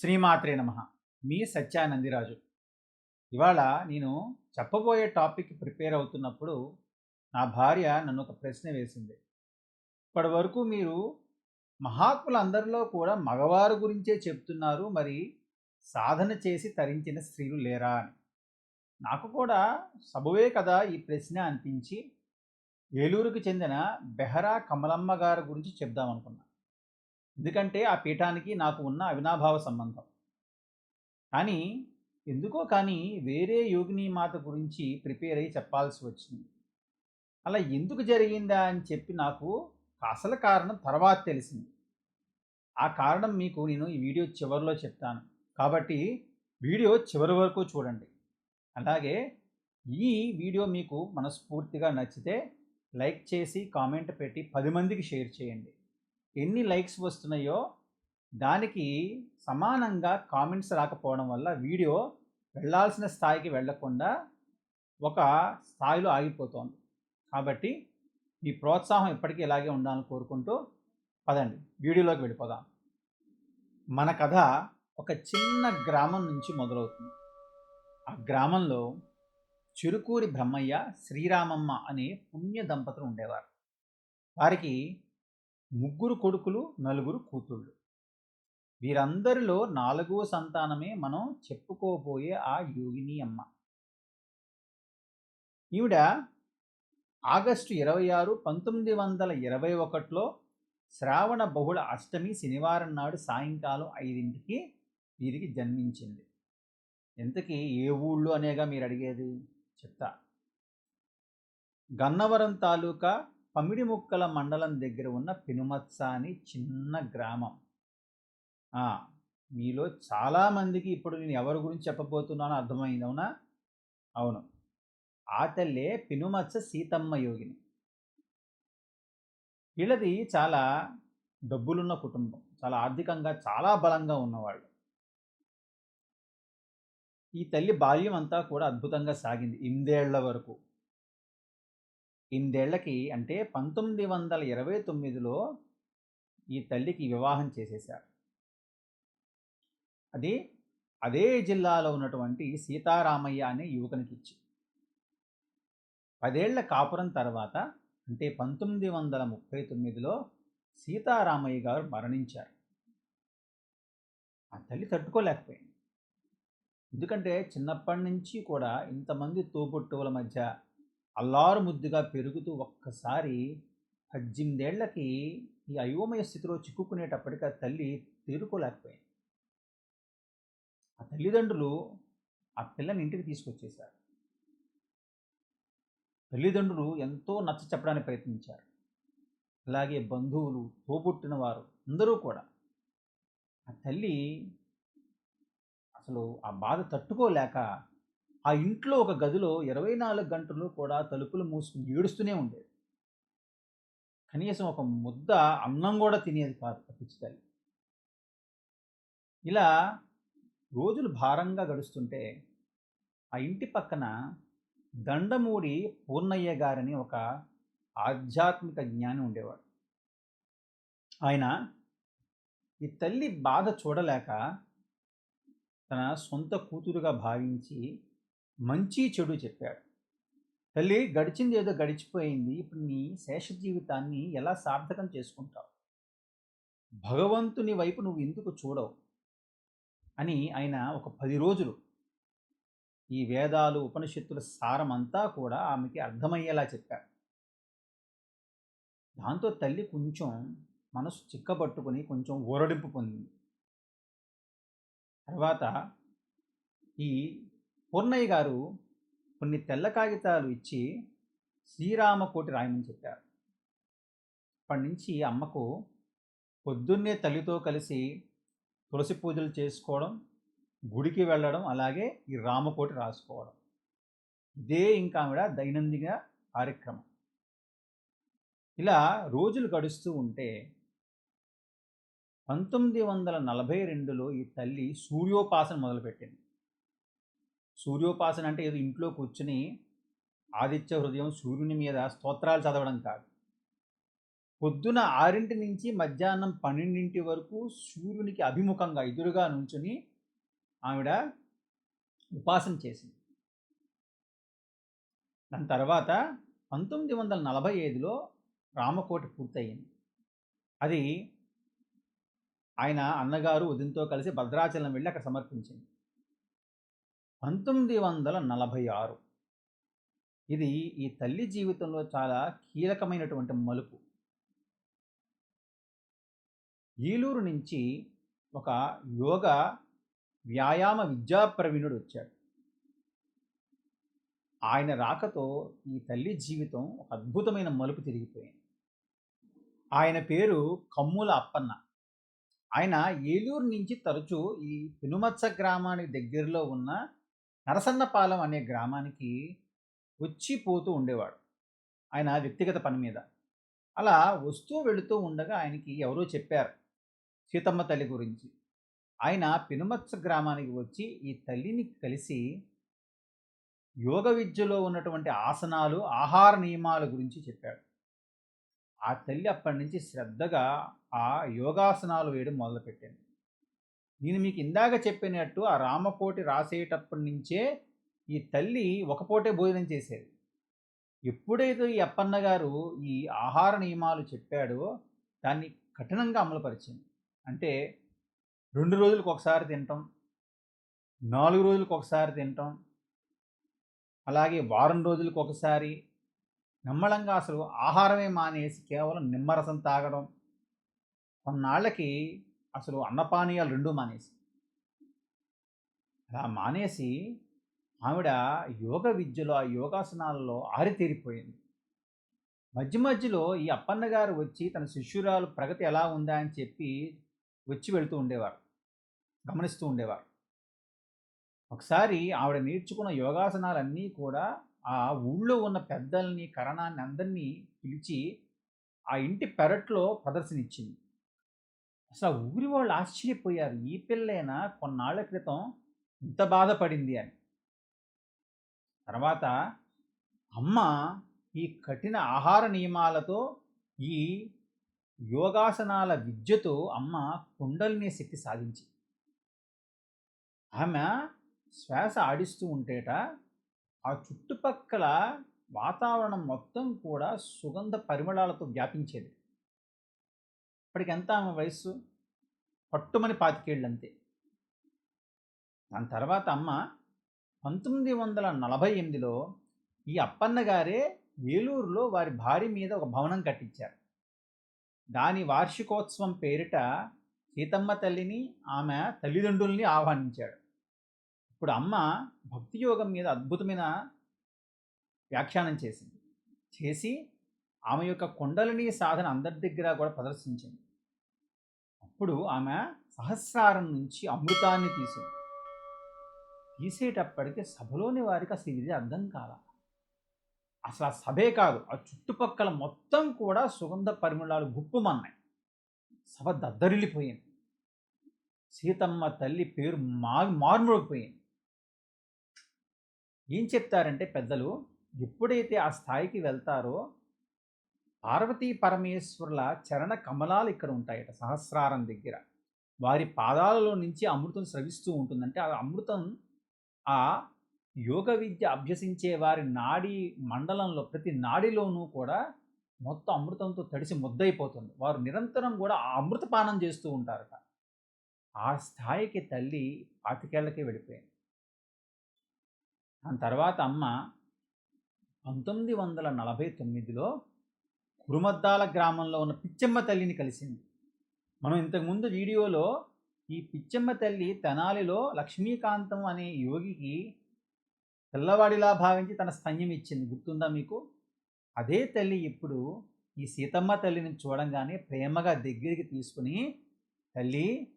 శ్రీమాత్రే నమ. మీ సత్యానందిరాజు. ఇవాళ నేను చెప్పబోయే టాపిక్ ప్రిపేర్ అవుతున్నప్పుడు నా భార్య నన్ను ఒక ప్రశ్న వేసింది. ఇప్పటి వరకు మీరు మహాత్ములందరిలో కూడా మగవారు గురించే చెప్తున్నారు మరి సాధన చేసి తరించిన స్త్రీలు లేరా అని. నాకు కూడా సబువే కదా ఈ ప్రశ్న అనిపించి ఏలూరుకు చెందిన బెహరా కమలమ్మ గారి గురించి చెప్దామనుకున్నాను ఎందుకంటే ఆ పీఠానికి నాకు ఉన్న అవినాభావ సంబంధం. కానీ ఎందుకో కానీ వేరే యోగిని మాత గురించి ప్రిపేర్ అయ్యి చెప్పాల్సి వచ్చింది. అలా ఎందుకు జరిగిందా అని చెప్పి నాకు అసలు కారణం తర్వాత తెలిసింది. ఆ కారణం మీకు నేను ఈ వీడియో చివరిలో చెప్తాను. కాబట్టి వీడియో చివరి వరకు చూడండి. అలాగే ఈ వీడియో మీకు మనస్ఫూర్తిగా నచ్చితే లైక్ చేసి కామెంట్ పెట్టి పది మందికి షేర్ చేయండి. ఎన్ని లైక్స్ వస్తున్నాయో దానికి సమానంగా కామెంట్స్ రాకపోవడం వల్ల వీడియో వెళ్ళాల్సిన స్థాయికి వెళ్ళకుండా ఒక స్థాయిలో ఆగిపోతోంది. కాబట్టి మీ ప్రోత్సాహం ఎప్పటికీ ఇలాగే ఉండాలని కోరుకుంటూ పదండి వీడియోలోకి వెళ్ళిపోదాం. మన కథ ఒక చిన్న గ్రామం నుంచి మొదలవుతుంది. ఆ గ్రామంలో చిరుకూరి బ్రహ్మయ్య శ్రీరామమ్మ అనే పుణ్య దంపతులు ఉండేవారు. వారికి ముగ్గురు కొడుకులు నలుగురు కూతుళ్ళు. వీరందరిలో నాలుగవ సంతానమే మనం చెప్పుకోబోయే ఆ యోగిని అమ్మ. ఈవిడ ఆగస్టు ఇరవై ఆరు పంతొమ్మిది వందల ఇరవై ఒకటిలో శ్రావణ బహుళ అష్టమి శనివారం నాడు సాయంకాలం ఐదింటికి వీరికి జన్మించింది. ఇంతకీ ఏ ఊళ్ళో అనేగా మీరు అడిగేది? చెప్తా. గన్నవరం తాలూకా పమిడి ముక్కల మండలం దగ్గర ఉన్న పెనుమత్స అని చిన్న గ్రామం. మీలో చాలామందికి ఇప్పుడు నేను ఎవరి గురించి చెప్పబోతున్నానో అర్థమైంది అవునా? అవును. ఆ తల్లే పెనుమత్స సీతమ్మ యోగిని. వీళ్ళది చాలా డబ్బులున్న కుటుంబం. చాలా ఆర్థికంగా చాలా బలంగా ఉన్నవాళ్ళు. ఈ తల్లి బాల్యం అంతా కూడా అద్భుతంగా సాగింది. ఎనిమిదేళ్ళ వరకు. ఇందేళ్ళకి అంటే పంతొమ్మిది వందల ఇరవై తొమ్మిదిలో ఈ తల్లికి వివాహం చేసేశారు. అది అదే జిల్లాలో ఉన్నటువంటి సీతారామయ్య అనే యువకునికి ఇచ్చి. పదేళ్ళ కాపురం తర్వాత అంటే పంతొమ్మిది వందల ముప్పై తొమ్మిదిలో సీతారామయ్య గారు మరణించారు. ఆ తల్లి తట్టుకోలేకపోయింది. ఎందుకంటే చిన్నప్పటి నుంచి కూడా ఇంతమంది తోబుట్టువుల మధ్య అల్లారు ముద్దుగా పెరుగుతూ ఒక్కసారి పద్దెనిమిదేళ్ళకి ఈ అయోమయ స్థితిలో చిక్కుకునేటప్పటికి ఆ తల్లి తేరుకోలేకపోయింది. ఆ తల్లిదండ్రులు ఆ పిల్లని ఇంటికి తీసుకొచ్చేశారు. తల్లిదండ్రులు ఎంతో నచ్చ చెప్పడానికి ప్రయత్నించారు. అలాగే బంధువులు తోబుట్టిన వారు అందరూ కూడా. ఆ తల్లి అసలు ఆ బాధ తట్టుకోలేక ఆ ఇంట్లో ఒక గదిలో ఇరవై నాలుగు గంటలు కూడా తలుపులు మూసుకుని ఏడుస్తూనే ఉండేది. కనీసం ఒక ముద్ద అన్నం కూడా తినేది కాదు పిచ్చి తల్లి. ఇలా రోజులు భారంగా గడుస్తుంటే ఆ ఇంటి పక్కన దండమూడి పూర్ణయ్య గారని ఒక ఆధ్యాత్మిక జ్ఞాని ఉండేవాడు. ఆయన ఈ తల్లి బాధ చూడలేక తన సొంత కూతురుగా భావించి మంచి చెడు చెప్పాడు. తల్లి గడిచింది ఏదో గడిచిపోయింది. ఇప్పుడు నీ శేష జీవితాన్ని ఎలా సార్థకం చేసుకుంటావు? భగవంతుని వైపు నువ్వు ఎందుకు చూడవు? అని ఆయన ఒక పది రోజులు ఈ వేదాలు ఉపనిషత్తుల సారం అంతా కూడా ఆమెకి అర్థమయ్యేలా చెప్పారు దాంతో తల్లి కొంచెం మనసు చిక్కబట్టుకుని కొంచెం ఊరడింపు పొందింది. తర్వాత ఈ పూర్ణయ్య గారు కొన్ని తెల్ల కాగితాలు ఇచ్చి శ్రీరామకోటి రాయమని చెప్పారు. అప్పటి నుంచి అమ్మకు పొద్దున్నే తల్లితో కలిసి తులసి పూజలు చేసుకోవడం గుడికి వెళ్ళడం అలాగే ఈ రామకోటి రాసుకోవడం. ఇదే ఇంకా ఆవిడ దైనందిన కార్యక్రమం. ఇలా రోజులు గడుస్తూ ఉంటే పంతొమ్మిది వందల నలభై రెండులో ఈ తల్లి సూర్యోపాసన మొదలుపెట్టింది. సూర్యోపాసన అంటే ఏదో ఇంట్లో కూర్చుని ఆదిత్య హృదయం సూర్యుని మీద స్తోత్రాలు చదవడం కాదు. పొద్దున ఆరింటి నుంచి మధ్యాహ్నం పన్నెండింటి వరకు సూర్యునికి అభిముఖంగా ఎదురుగా నుంచుని ఆవిడ ఉపాసన చేసింది. దాని తర్వాత పంతొమ్మిది వందల నలభై ఐదులో రామకోటి పూర్తయింది. అది ఆయన అన్నగారు ఉదయంతో కలిసి భద్రాచలం వెళ్ళి అక్కడ సమర్పించింది. పంతొమ్మిది వందల నలభై ఆరు. ఇది ఈ తల్లి జీవితంలో చాలా కీలకమైనటువంటి మలుపు. ఏలూరు నుంచి ఒక యోగ వ్యాయామ విద్యా ప్రవీణుడు వచ్చాడు. ఆయన రాకతో ఈ తల్లి జీవితం ఒక అద్భుతమైన మలుపు తిరిగిపోయింది. ఆయన పేరు కమ్ముల అప్పన్న. ఆయన ఏలూరు నుంచి తరచూ ఈ పెనుమత్స గ్రామానికి దగ్గరలో ఉన్న నరసన్నపాలెం అనే గ్రామానికి వచ్చి పోతూ ఉండేవాడు. ఆయన వ్యక్తిగత పని మీద. అలా వస్తూ వెళుతూ ఉండగా ఆయనకి ఎవరో చెప్పారు సీతమ్మ తల్లి గురించి. ఆయన పెనుమత్స గ్రామానికి వచ్చి ఈ తల్లిని కలిసి యోగ విద్యలో ఉన్నటువంటి ఆసనాలు ఆహార నియమాల గురించి చెప్పాడు. ఆ తల్లి అప్పటి నుంచి శ్రద్ధగా ఆ యోగాసనాలు వేయడం మొదలుపెట్టింది. నేను మీకు ఇందాక చెప్పినట్టు ఆ రామకోటి రాసేటప్పటి నుంచే ఈ తల్లి ఒక పూటే భోజనం చేసేది. ఎప్పుడైతే ఈ అప్పన్న గారు ఈ ఆహార నియమాలు చెప్పాడో దాన్ని కఠినంగా అమలుపరిచింది. అంటే రెండు రోజులకు ఒకసారి తినటం నాలుగు రోజులకు ఒకసారి తినటం అలాగే వారం రోజులకు ఒకసారి నిమ్మళంగా అసలు ఆహారమే మానేసి కేవలం నిమ్మరసం తాగడం కొన్నాళ్ళకి అసలు అన్నపానీయాలు రెండూ మానేసి. అలా మానేసి ఆవిడ యోగ విద్యలో ఆ యోగాసనాలలో ఆరితేరిపోయింది. మధ్య మధ్యలో ఈ అప్పన్న గారు వచ్చి తన శిష్యురాలు ప్రగతి ఎలా ఉందా అని చెప్పి వచ్చి వెళ్తూ ఉండేవారు గమనిస్తూ ఉండేవారు. ఒకసారి ఆవిడ నేర్చుకున్న యోగాసనాలన్నీ కూడా ఆ ఊళ్ళో ఉన్న పెద్దల్ని కరణాన్ని అందరినీ పిలిచి ఆ ఇంటి పెరట్లో ప్రదర్శన ఇచ్చింది అసలు ఊరి వాళ్ళు ఆశ్చర్యపోయారు. ఈ పిల్లైనా కొన్నాళ్ళ క్రితం ఇంత బాధపడింది అని. తర్వాత అమ్మ ఈ కఠిన ఆహార నియమాలతో ఈ యోగాసనాల విద్యతో అమ్మ కుండలిని శక్తి సాధించి. ఆమె శ్వాస ఆడిస్తూ ఉంటేట ఆ చుట్టుపక్కల వాతావరణం మొత్తం కూడా సుగంధ పరిమళాలతో వ్యాపించేది. ఇప్పటికి ఎంత ఆమె వయస్సు? పట్టుమని పాతికేళ్ళు అంతే దాని తర్వాత అమ్మ పంతొమ్మిది వందల నలభై ఎనిమిదిలో ఈ అప్పన్న గారే ఏలూరులో వారి భార్య మీద ఒక భవనం కట్టించారు. దాని వార్షికోత్సవం పేరిట సీతమ్మ తల్లిని ఆమె తల్లిదండ్రుల్ని ఆహ్వానించాడు. ఇప్పుడు అమ్మ భక్తి యోగం మీద అద్భుతమైన వ్యాఖ్యానం చేసింది. చేసి ఆమె యొక్క కొండలని సాధన అందరి దగ్గర కూడా ప్రదర్శించింది. అప్పుడు ఆమె సహస్రారం నుంచి అమృతాన్ని తీసింది. తీసేటప్పటికి సభలోని వారికి అసలు ఇది అర్థం కాల. అసలు ఆ సభే కాదు ఆ చుట్టుపక్కల మొత్తం కూడా సుగంధ పరిమళాలు గుప్పుమన్నాయి. సభ దద్దరిల్లిపోయింది. సీతమ్మ తల్లి పేరు మా మార్ముడిపోయింది ఏం చెప్తారంటే పెద్దలు ఎప్పుడైతే ఆ స్థాయికి వెళ్తారో పార్వతీ పరమేశ్వరుల చరణ కమలాలు ఇక్కడ ఉంటాయట సహస్రారం దగ్గర. వారి పాదాలలో నుంచి అమృతం స్రవిస్తూ ఉంటుందంటే ఆ అమృతం ఆ యోగ విద్య అభ్యసించే వారి నాడి మండలంలో ప్రతి నాడిలోనూ కూడా మొత్తం అమృతంతో తడిసి ముద్దయిపోతుంది. వారు నిరంతరం కూడా ఆ అమృతపానం చేస్తూ ఉంటారట. ఆ స్థాయికి తల్లి పాతికేళ్ళకే వెళ్ళిపోయింది. దాని తర్వాత అమ్మ పంతొమ్మిది వందల నలభై తొమ్మిదిలో గురుమద్దాల గ్రామంలో ఉన్న పిచ్చమ్మ తల్లిని కలిసింది. మనం ఇంతకుముందు వీడియోలో ఈ పిచ్చమ్మ తల్లి తెనాలిలో లక్ష్మీకాంతం అనే యోగికి పిల్లవాడిలా భావించి తన స్తన్యం ఇచ్చింది. గుర్తుందా మీకు? అదే తల్లి ఇప్పుడు ఈ సీతమ్మ తల్లిని చూడంగానే ప్రేమగా దగ్గరికి తీసుకుని తల్లి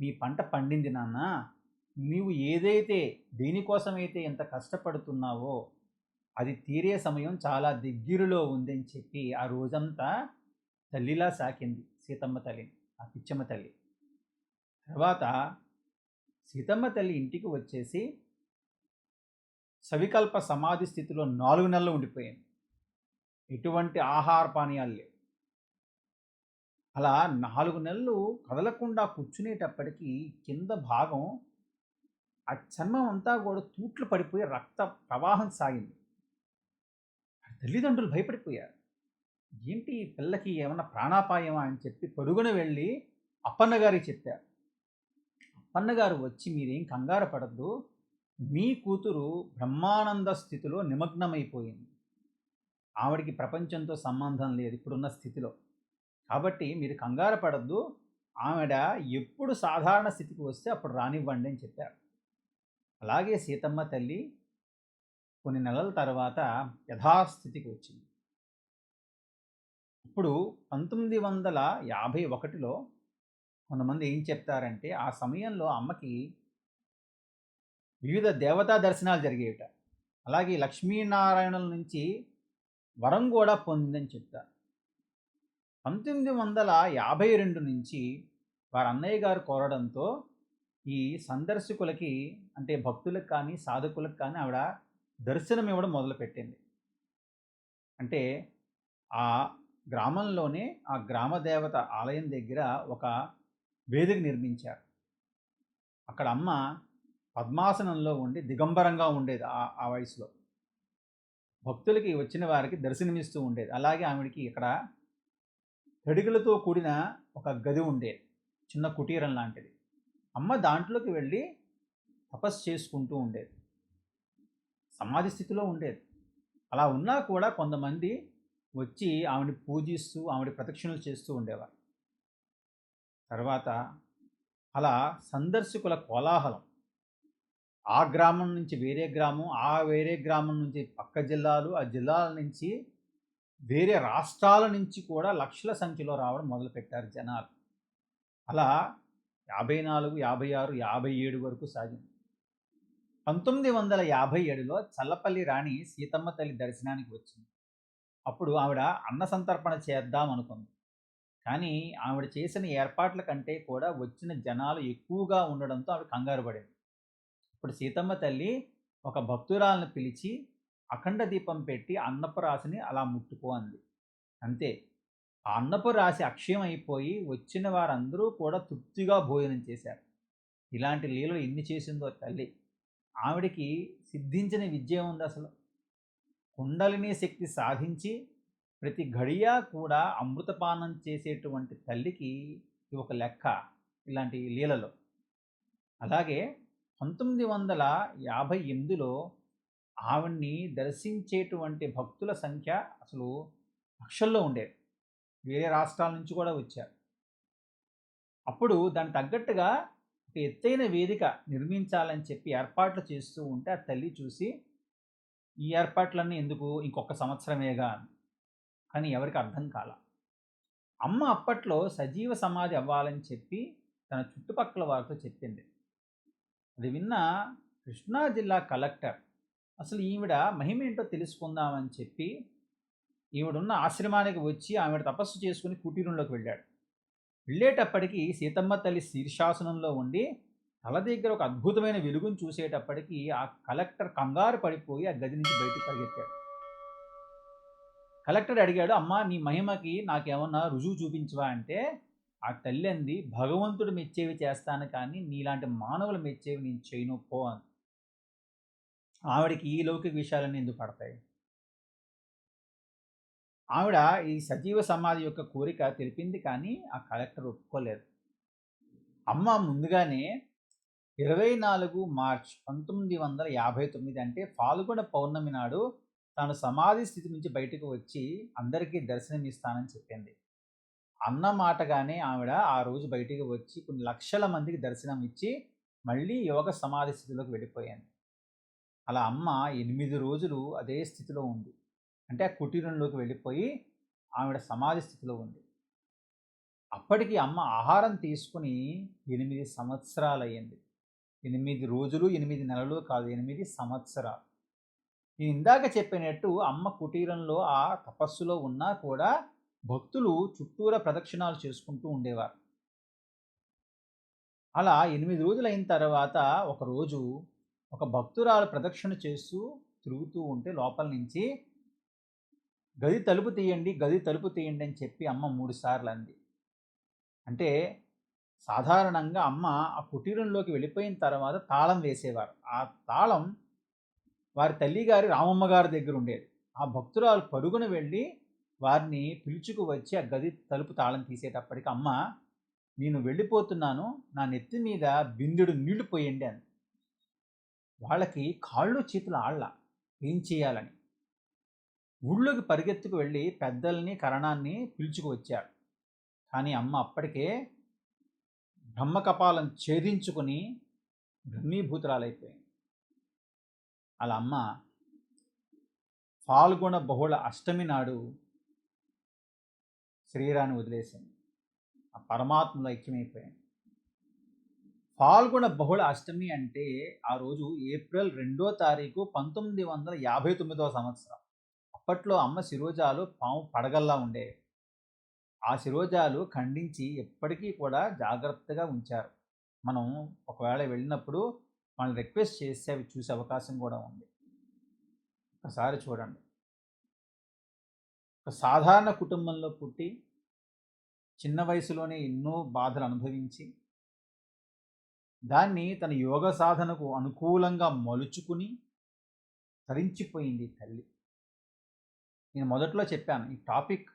మీ పంట పండింది నాన్న. నీవు ఏదైతే దేనికోసమైతే ఎంత కష్టపడుతున్నావో అది తీరే సమయం చాలా దగ్గరలో ఉందని చెప్పి ఆ రోజంతా తల్లిలా సాకింది సీతమ్మ తల్లిని ఆ పిచ్చమ్మ తల్లి. తర్వాత సీతమ్మ తల్లి ఇంటికి వచ్చేసి సవికల్ప సమాధి స్థితిలో నాలుగు నెలలు ఉండిపోయింది. ఎటువంటి ఆహార పానీయాలు లేవు. అలా నాలుగు నెలలు కదలకుండా కూర్చునేటప్పటికీ కింద భాగం ఆ చర్మం అంతా కూడా తూట్లు పడిపోయి రక్త ప్రవాహం సాగింది. తల్లిదండ్రులు భయపడిపోయారు. ఏంటి పిల్లకి ఏమన్నా ప్రాణాపాయమా అని చెప్పి పరుగున వెళ్ళి అప్పన్న గారికి చెప్పారు. అప్పన్న గారు వచ్చి మీరేం కంగారు పడద్దు మీ కూతురు బ్రహ్మానంద స్థితిలో నిమగ్నమైపోయింది. ఆవిడకి ప్రపంచంతో సంబంధం లేదు ఇప్పుడున్న స్థితిలో. కాబట్టి మీరు కంగారు పడద్దు ఆవిడ ఎప్పుడు సాధారణ స్థితికి వస్తే అప్పుడు రానివ్వండి అని చెప్పారు. అలాగే సీతమ్మ తల్లి కొన్ని నెలల తర్వాత యథాస్థితికి వచ్చింది. ఇప్పుడు 1951లో కొంతమంది ఏం చెప్తారంటే ఆ సమయంలో అమ్మకి వివిధ దేవతా దర్శనాలు జరిగేవిట. అలాగే లక్ష్మీనారాయణుల నుంచి వరం కూడా పొందిందని చెప్తారు. 1952 నుంచి వారి అన్నయ్య గారు కోరడంతో ఈ సందర్శకులకి అంటే భక్తులకు కానీ, సాధకులకు కానీ ఆవిడ దర్శనం ఇవ్వడం మొదలుపెట్టింది. అంటే ఆ గ్రామంలోనే ఆ గ్రామ దేవత ఆలయం దగ్గర ఒక వేదిక నిర్మించారు. అక్కడ అమ్మ పద్మాసనంలో ఉండి దిగంబరంగా ఉండేది ఆ ఆ వయసులో. భక్తులకి వచ్చిన వారికి దర్శనమిస్తూ ఉండేది. అలాగే ఆవిడికి ఇక్కడ తడిగులతో కూడిన ఒక గది ఉండేది. చిన్న కుటీరం లాంటిది. అమ్మ దాంట్లోకి వెళ్ళి తపస్సు చేసుకుంటూ ఉండేది. సమాధి స్థితిలో ఉండేది. అలా ఉన్నా కూడా కొంతమంది వచ్చి ఆవిడని పూజిస్తూ, ఆవిడ ప్రదక్షిణలు చేస్తూ ఉండేవారు. తర్వాత అలా సందర్శకుల కోలాహలం. ఆ గ్రామం నుంచి వేరే గ్రామం, ఆ వేరే గ్రామం నుంచి పక్క జిల్లాలు, ఆ జిల్లాల నుంచి వేరే రాష్ట్రాల నుంచి కూడా లక్షల సంఖ్యలో రావడం మొదలుపెట్టారు జనాలు. అలా 54, 56, 57 వరకు సాగింది. 1957లో చల్లపల్లి రాణి సీతమ్మ తల్లి దర్శనానికి వచ్చింది. అప్పుడు ఆవిడ అన్న సంతర్పణ చేద్దాం అనుకుంది. కానీ ఆవిడ చేసిన ఏర్పాట్ల కంటే కూడా వచ్చిన జనాలు ఎక్కువగా ఉండడంతో ఆవిడ కంగారు పడింది. ఇప్పుడు సీతమ్మ తల్లి ఒక భక్తురాలను పిలిచి అఖండ దీపం పెట్టి అన్నపు రాశిని అలా ముట్టుకో అంది. అంతే. ఆ అన్నపు రాశి అక్షయం అయిపోయి వచ్చిన వారందరూ కూడా తృప్తిగా భోజనం చేశారు. ఇలాంటి లీలలు ఎన్ని చేసిందో తల్లి. ఆవిడకి సిద్ధించిన విద్య అసలు కుండలిని శక్తి సాధించి ప్రతి ఘడియా కూడా అమృతపానం చేసేటువంటి తల్లికి ఇది ఒక లెక్క ఇలాంటి లీలలో అలాగే పంతొమ్మిది వందల యాభై ఎనిమిదిలో ఆవిడ్ని దర్శించేటువంటి భక్తుల సంఖ్య అసలు లక్షల్లో ఉండేది. వేరే రాష్ట్రాల నుంచి కూడా వచ్చారు. అప్పుడు దానికి తగ్గట్టుగా ఎత్తైన వేదిక నిర్మించాలని చెప్పి ఏర్పాట్లు చేస్తూ ఉంటే ఆ తల్లి చూసి ఈ ఏర్పాట్లన్నీ ఎందుకు ఇంకొక సంవత్సరమేగా అంది. కానీ ఎవరికి అర్థం కాల అమ్మ అప్పట్లో సజీవ సమాధి అవ్వాలని చెప్పి తన చుట్టుపక్కల వారితో చెప్పింది. అది విన్న కృష్ణా జిల్లా కలెక్టర్ అసలు ఈవిడ మహిమేంటో తెలుసుకుందామని చెప్పి ఈవిడున్న ఆశ్రమానికి వచ్చి ఆవిడ తపస్సు చేసుకుని కుటీరంలోకి వెళ్ళాడు. వెళ్ళేటప్పటికీ సీతమ్మ తల్లి శీర్షాసనంలో ఉండి తల దగ్గర ఒక అద్భుతమైన వెలుగును చూసేటప్పటికీ ఆ కలెక్టర్ కంగారు పడిపోయి ఆ గది నుంచి బయటకు పరిగెత్తాడు. కలెక్టర్ అడిగాడు అమ్మా నీ మహిమకి నాకేమన్నా రుజువు చూపించవా అంటే ఆ తల్లి అంది భగవంతుడు మెచ్చేవి చేస్తాను కానీ నీలాంటి మానవులు మెచ్చేవి నేను చేయను పో అంది. ఆవిడకి ఈ లౌకిక విషయాలన్నీ ఎందుకు పడతాయి? ఆవిడ ఈ సజీవ సమాధి యొక్క కోరిక తెలిపింది కానీ ఆ కలెక్టర్ ఒప్పుకోలేదు. అమ్మ ముందుగానే 24 మార్చ్ 1959 అంటే ఫాల్గుణ పౌర్ణమి నాడు తాను సమాధి స్థితి నుంచి బయటకు వచ్చి అందరికీ దర్శనమిస్తానని చెప్పింది. అన్న మాటగానే ఆవిడ ఆ రోజు బయటికి వచ్చి కొన్ని లక్షల మందికి దర్శనం ఇచ్చి మళ్ళీ యోగ సమాధి స్థితిలోకి వెళ్ళిపోయింది. అలా అమ్మ ఎనిమిది రోజులు అదే స్థితిలో ఉంది. అంటే ఆ కుటీరంలోకి వెళ్ళిపోయి ఆవిడ సమాధి స్థితిలో ఉంది. అప్పటికి అమ్మ ఆహారం తీసుకొని 8 సంవత్సరాలయ్యింది. ఎనిమిది రోజులు, ఎనిమిది నెలలు కాదు ఎనిమిది సంవత్సరాలు. నేను ఇందాక చెప్పినట్టు అమ్మ కుటీరంలో ఆ తపస్సులో ఉన్నా కూడా భక్తులు చుట్టూరా ప్రదక్షిణాలు చేసుకుంటూ ఉండేవారు. అలా ఎనిమిది రోజులు అయిన తర్వాత ఒకరోజు ఒక భక్తురాలు ప్రదక్షిణ చేస్తూ తిరుగుతూ ఉంటే లోపల నుంచి గది తలుపు తీయండి, గది తలుపు తీయండి అని చెప్పి అమ్మ మూడుసార్లు అంది. అంటే సాధారణంగా అమ్మ ఆ కుటీరంలోకి వెళ్ళిపోయిన తర్వాత తాళం వేసేవారు. ఆ తాళం వారి తల్లిగారి రామమ్మ గారి దగ్గర ఉండేది. ఆ భక్తురాలు పరుగున వెళ్ళి వారిని పిలుచుకు వచ్చి ఆ గది తలుపు తాళం తీసేటప్పటికి అమ్మ నేను వెళ్ళిపోతున్నాను నా నెత్తి మీద బిందుడు నీళ్ళు పోయండి అని వాళ్ళకి కాళ్ళు చేతులు ఆళ్ళ ఏం చేయాలని? ఊళ్ళోకి పరిగెత్తుకు వెళ్ళి పెద్దల్ని కరణాన్ని పిలుచుకు వచ్చారు కానీ అమ్మ అప్పటికే బ్రహ్మకపాలం ఛేదించుకుని బ్రహ్మీభూతురాలైపోయింది. అలా అమ్మ ఫాల్గుణ బహుళ అష్టమి నాడు శరీరాన్ని వదిలేసింది. ఆ పరమాత్మలో ఐక్యమైపోయింది. ఫాల్గుణ బహుళ అష్టమి అంటే ఆ రోజు ఏప్రిల్ రెండో తారీఖు పంతొమ్మిది వందల యాభై తొమ్మిదవ సంవత్సరం. అప్పట్లో అమ్మ శిరోజాలు పాము పడగల్లా ఉండేవి ఆ శిరోజాలు ఖండించి ఎప్పటికీ కూడా జాగ్రత్తగా ఉంచారు. మనం ఒకవేళ వెళ్ళినప్పుడు వాళ్ళని రిక్వెస్ట్ చేసి అవి చూసే అవకాశం కూడా ఉంది. ఒకసారి చూడండి. ఒక సాధారణ కుటుంబంలో పుట్టి చిన్న వయసులోనే ఎన్నో బాధలు అనుభవించి దాన్ని తన యోగ సాధనకు అనుకూలంగా మలుచుకుని తరించిపోయింది తల్లి. నేను మొదట్లో చెప్పాను ఈ టాపిక్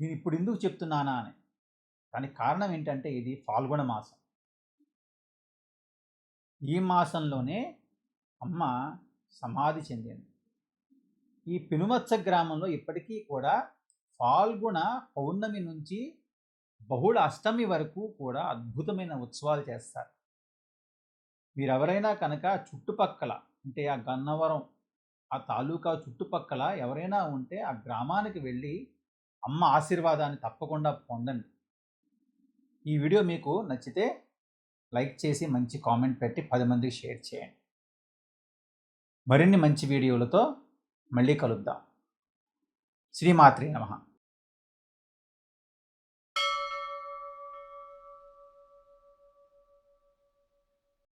నేను ఇప్పుడు ఎందుకు చెప్తున్నానా అని. దానికి కారణం ఏంటంటే ఇది ఫాల్గుణ మాసం. ఈ మాసంలోనే అమ్మ సమాధి చెందింది. ఈ పెనుమత్స గ్రామంలో ఇప్పటికీ కూడా ఫాల్గుణ పౌర్ణమి నుంచి బహుళ అష్టమి వరకు కూడా అద్భుతమైన ఉత్సవాలు చేస్తారు. మీరు ఎవరైనా కనుక చుట్టుపక్కల అంటే ఆ గన్నవరం ఆ తాలూకా చుట్టుపక్కల ఎవరైనా ఉంటే ఆ గ్రామానికి వెళ్ళి అమ్మ ఆశీర్వాదాన్ని తప్పకుండా పొందండి. ఈ వీడియో మీకు నచ్చితే లైక్ చేసి మంచి కామెంట్ పెట్టి పది మందికి షేర్ చేయండి. మరిన్ని మంచి వీడియోలతో మళ్ళీ కలుద్దాం. శ్రీమాత్రి నమ.